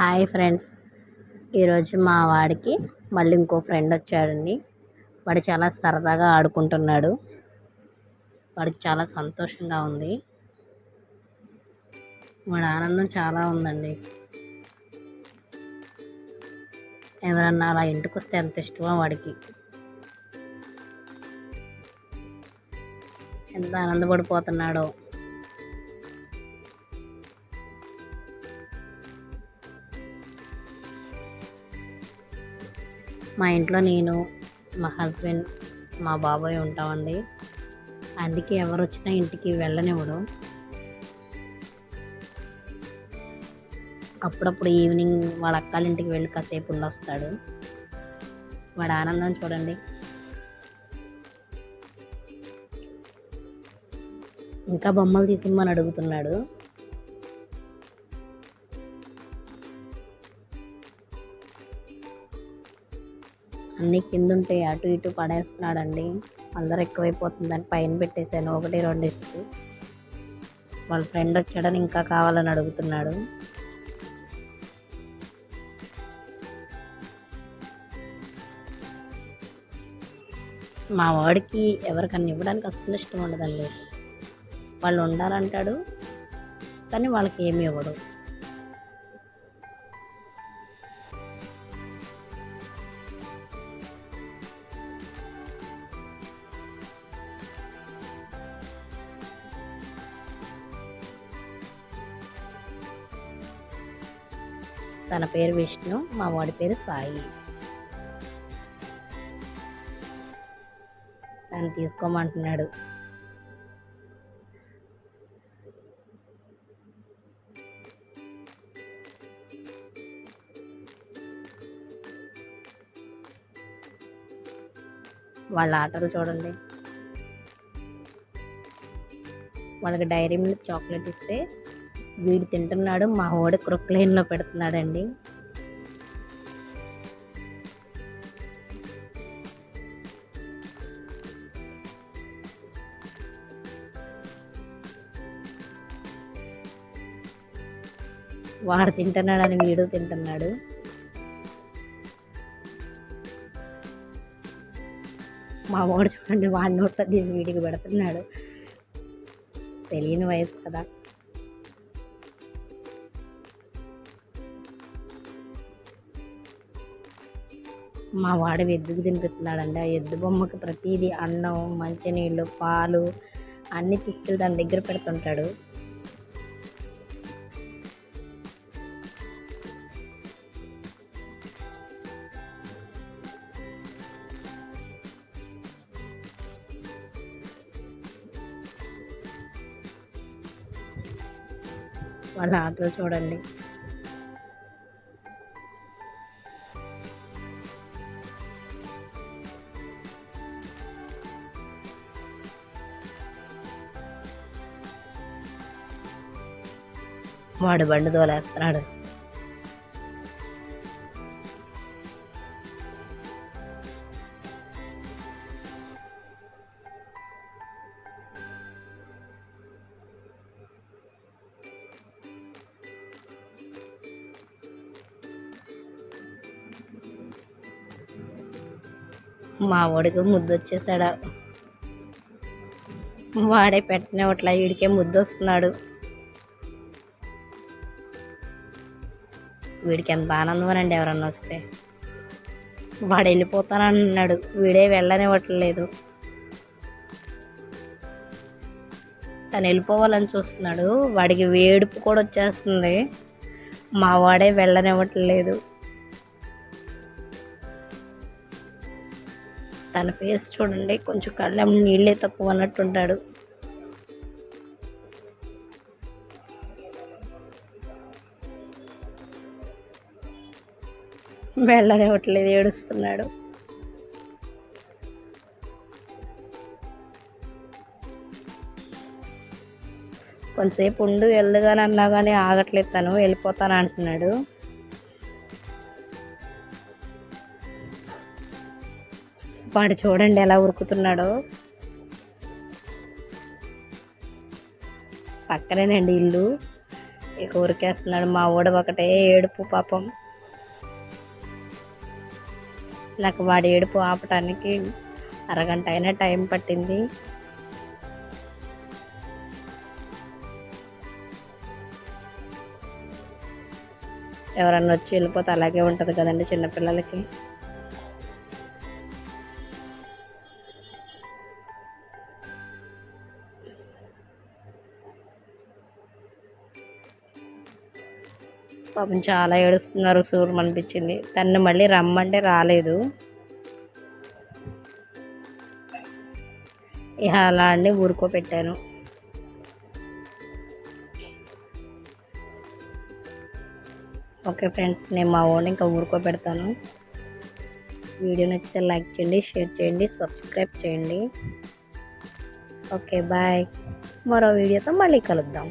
Hi friends. ఈరోజు మా వాడికి మళ్ళీ ఇంకో ఫ్రెండ్ వచ్చాడండి. వాడు చాలా సరదాగా ఆడుకుంటున్నాడు. వాడికి చాలా సంతోషంగా ఉంది. వాడి ఆనందం చాలా ఉందండి. ఎవరన్నా అలా ఇంటికి వస్తే ఎంత ఇష్టమో వాడికి. ఎంత ఆనందపడిపోతున్నాడో. మా ఇంట్లో నేను మా హస్బెండ్ మా బాబాయ్ ఉంటామండి. అందుకే ఎవరు వచ్చినా ఇంటికి వెళ్ళనివ్వడు. అప్పుడప్పుడు ఈవినింగ్ వాడు అక్కల ఇంటికి వెళ్ళి కాసేపు ఉండొస్తాడు. వాడి ఆనందం చూడండి. ఇంకా బొమ్మలు తీసిమ్మని అడుగుతున్నాడు. అన్నీ కింద ఉంటాయి అటు ఇటు పడేస్తున్నాడండి. అందరు ఎక్కువైపోతుందని పైన పెట్టేశాను. ఒకటి రెండు ఇస్తూ వాళ్ళ ఫ్రెండ్ వచ్చాడని ఇంకా కావాలని అడుగుతున్నాడు. మా వాడికి ఎవరికన్నా ఇవ్వడానికి అస్సలు ఇష్టం ఉండదండి. వాళ్ళు ఉండాలంటాడు కానీ వాళ్ళకి ఏమి ఇవ్వడు. తన పేరు విష్ణు మా వాడి పేరు సాయి. తను తీసుకోమంటున్నాడు. వాళ్ళ ఆటలు చూడండి. వాళ్ళకి డైరీ మిల్క్ చాక్లెట్ ఇస్తే వీడు తింటున్నాడు మా వాడు క్రొక్లైన్లో పెడుతున్నాడండి. వాడు తింటున్నాడని వీడు తింటున్నాడు. మా వాడు చూడండి వాడి నోట్లో తీసి వీడికి పెడుతున్నాడు. తెలియని వయసు కదా. మా వాడు ఎద్దుకు తినిపిస్తున్నాడండి. ఆ ఎద్దు బొమ్మకి ప్రతిదీ అన్నం మంచినీళ్ళు పాలు అన్నీ తీసుకెళ్ళి దాని దగ్గర పెడుతుంటాడు. వాళ్ళ ఆటలు చూడండి. వాడు బండి తోలేస్తున్నాడు. మా వాడికి ముద్దు వచ్చేసాడా? వాడే పెట్టినట్లా వీడికే ముద్దు వస్తున్నాడు. వీడికి ఎంత ఆనందం అండి ఎవరన్నా వస్తే. వాడు వెళ్ళిపోతానన్నాడు. వీడే వెళ్ళనివ్వట్లేదు. తను వెళ్ళిపోవాలని చూస్తున్నాడు. వాడికి వేడుపు కూడా వచ్చేస్తుంది. మా వాడే వెళ్ళనివ్వట్లేదు. తన ఫేస్ చూడండి. కొంచెం కళ్ళం నీళ్ళే తక్కువ అన్నట్టుంటాడు వెళ్ళనివ్వట్లేదు ఏడుస్తున్నాడు. కొంతసేపు ఉండు వెళ్ళగానే అన్నా కానీ ఆగట్లేదు తను వెళ్ళిపోతాను అంటున్నాడు. వాడు చూడండి ఎలా ఉరుకుతున్నాడో. పక్కనేనండి ఇల్లు. ఇక ఊరికేస్తున్నాడు మా ఊడు ఒకటే ఏడుపు పాపం. నాకు వాడి ఏడుపు ఆపటానికి అరగంట అయినా టైం పట్టింది. ఎవరన్నా వచ్చి వెళ్ళిపోతే అలాగే ఉంటుంది కదండి చిన్నపిల్లలకి. పాపం చాలా ఏడుస్తున్నారు సూర్యం అనిపించింది. తను మళ్ళీ రమ్మంటే రాలేదు. ఇక అలా అండి ఊరుకోపెట్టాను ఓకే ఫ్రెండ్స్ నేను మా ఓన్ ఇంకా ఊరుకోబెడతాను. వీడియో నచ్చితే లైక్ చేయండి షేర్ చేయండి సబ్స్క్రైబ్ చేయండి. Okay bye. మరో వీడియోతో మళ్ళీ కలుద్దాం.